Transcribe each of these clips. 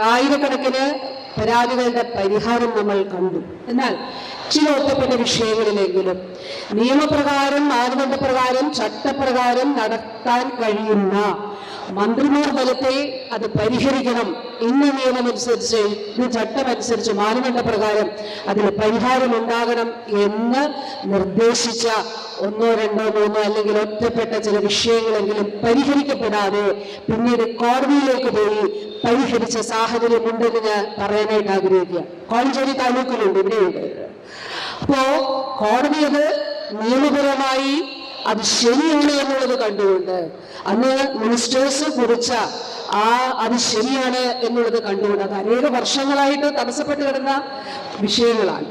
ആയിരക്കണക്കിന് പരാതികളുടെ പരിഹാരം നമ്മൾ കണ്ടു. എന്നാൽ ചില ഒറ്റപ്പെട്ട വിഷയങ്ങളിലെങ്കിലും നിയമപ്രകാരം മാനദണ്ഡപ്രകാരം ചട്ടപ്രകാരം നടത്താൻ കഴിയുന്ന മന്ത്രിമാർ തലത്തെ അത് പരിഹരിക്കണം. ഇന്ന നിയമമനുസരിച്ച് ഇന്ന് ചട്ടമനുസരിച്ച് മാനദണ്ഡപ്രകാരം അതിന് പരിഹാരം ഉണ്ടാകണം എന്ന് നിർദ്ദേശിച്ച ഒന്നോ രണ്ടോ മൂന്നോ അല്ലെങ്കിൽ ഒറ്റപ്പെട്ട ചില വിഷയങ്ങളെങ്കിലും പരിഹരിക്കപ്പെടാതെ പിന്നീട് കോടതിയിലേക്ക് പോയി പരിഹരിച്ച സാഹചര്യമുണ്ടെന്ന് ഞാൻ പറയാനായിട്ട് ആഗ്രഹിക്കുക കോഴഞ്ചേരി താലൂക്കിലുണ്ട് ഇവിടെയുണ്ട്. അപ്പോ കോടതി അത് നിയമപരമായി അത് ശരിയാണ് എന്നുള്ളത് കണ്ടുകൊണ്ട് അന്ന് മിനിസ്റ്റേഴ്സ് കുറിച്ച ആ അത് ശരിയാണ് എന്നുള്ളത് കണ്ടുകൊണ്ട് അത് അനേക വർഷങ്ങളായിട്ട് തടസ്സപ്പെട്ട് കിടന്ന വിഷയങ്ങളാണ്.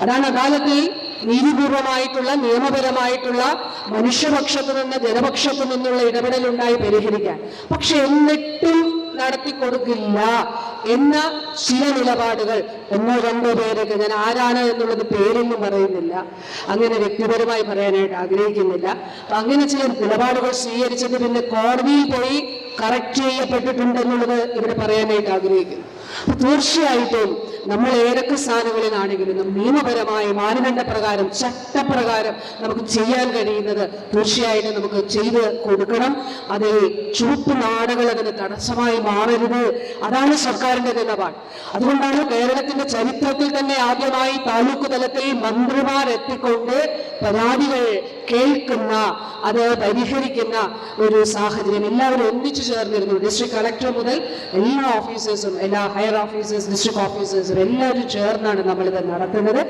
അതാണ് അദാലത്തിൽ നീതിപൂർവമായിട്ടുള്ള നിയമപരമായിട്ടുള്ള മനുഷ്യപക്ഷത്തു നിന്ന് ജനപക്ഷത്തു നിന്നുള്ള ഇടപെടലുണ്ടായി പരിഹരിക്കാൻ. പക്ഷെ എന്നിട്ടും നടത്തിക്കൊടുക്കില്ല എന്ന ചില നിലപാടുകൾ ഒന്നോ രണ്ടോ പേരൊക്കെ ഞാൻ ആരാണ് എന്നുള്ളത് പേരൊന്നും പറയുന്നില്ല. അങ്ങനെ വ്യക്തിപരമായി പറയാനായിട്ട് ആഗ്രഹിക്കുന്നില്ല. അപ്പൊ അങ്ങനെ ചില നിലപാടുകൾ സ്വീകരിച്ചത് പിന്നെ കോടതിയിൽ പോയി കറക്റ്റ് ചെയ്യപ്പെട്ടിട്ടുണ്ടെന്നുള്ളത് ഇവിടെ പറയാനായിട്ട് ആഗ്രഹിക്കുന്നു. തീർച്ചയായിട്ടും നമ്മൾ ഏതൊക്കെ സ്ഥാനങ്ങളിലാണെങ്കിലും നിയമപരമായ മാനദണ്ഡ പ്രകാരം ചട്ടപ്രകാരം നമുക്ക് ചെയ്യാൻ കഴിയുന്നത് തീർച്ചയായിട്ടും നമുക്ക് ചെയ്ത് കൊടുക്കണം. അത് ചുവപ്പ് നാടുകൾ അതിന് തടസ്സമായി മാറരുത്. അതാണ് സർക്കാരിന്റെ നിലപാട്. അതുകൊണ്ടാണ് കേരളത്തിന്റെ ചരിത്രത്തിൽ തന്നെ ആദ്യമായി താലൂക്ക് തലത്തിൽ മന്ത്രിമാർ എത്തിക്കൊണ്ട് പരാതികൾ കേൾക്കുന്ന അത് പരിഹരിക്കുന്ന ഒരു സാഹചര്യം. എല്ലാവരും ഒന്നിച്ചു ചേർന്നിരുന്നു. ഡിസ്ട്രിക്ട് കളക്ടർ മുതൽ എല്ലാ ഓഫീസേഴ്സും എല്ലാ ഹയർ ഓഫീസേഴ്സ് ഡിസ്ട്രിക്ട് ഓഫീസേഴ്സും എല്ലാവരും ചേർന്നാണ് നമ്മളിത് നടത്തുന്നത്.